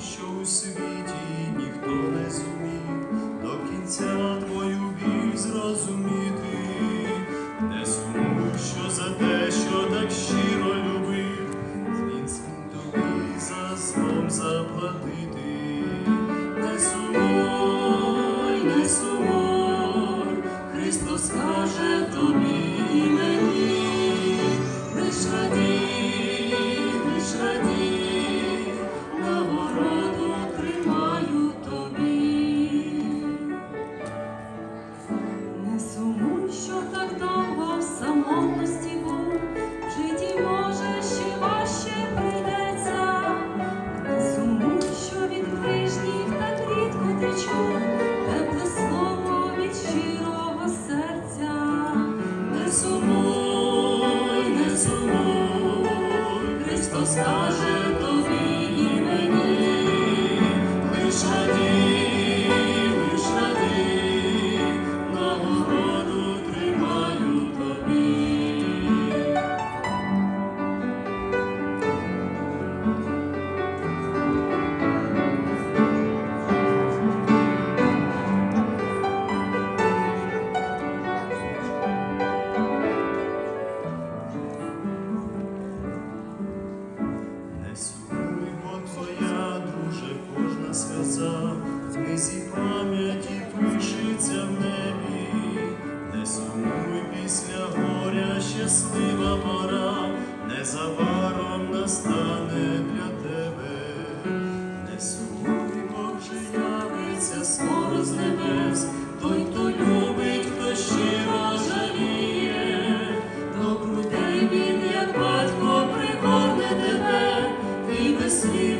що у світі ніхто не зумів до кінця. небесах, в книзі пам'яті пишеться в небі, не сумуй після горя щаслива пора, незабаром настане для тебе, не сумуй, Боже, явиться скоро з небес, той, хто любить, хто щиро жаліє, добру грудей, він, як батько, пригорне тебе, ти без слів.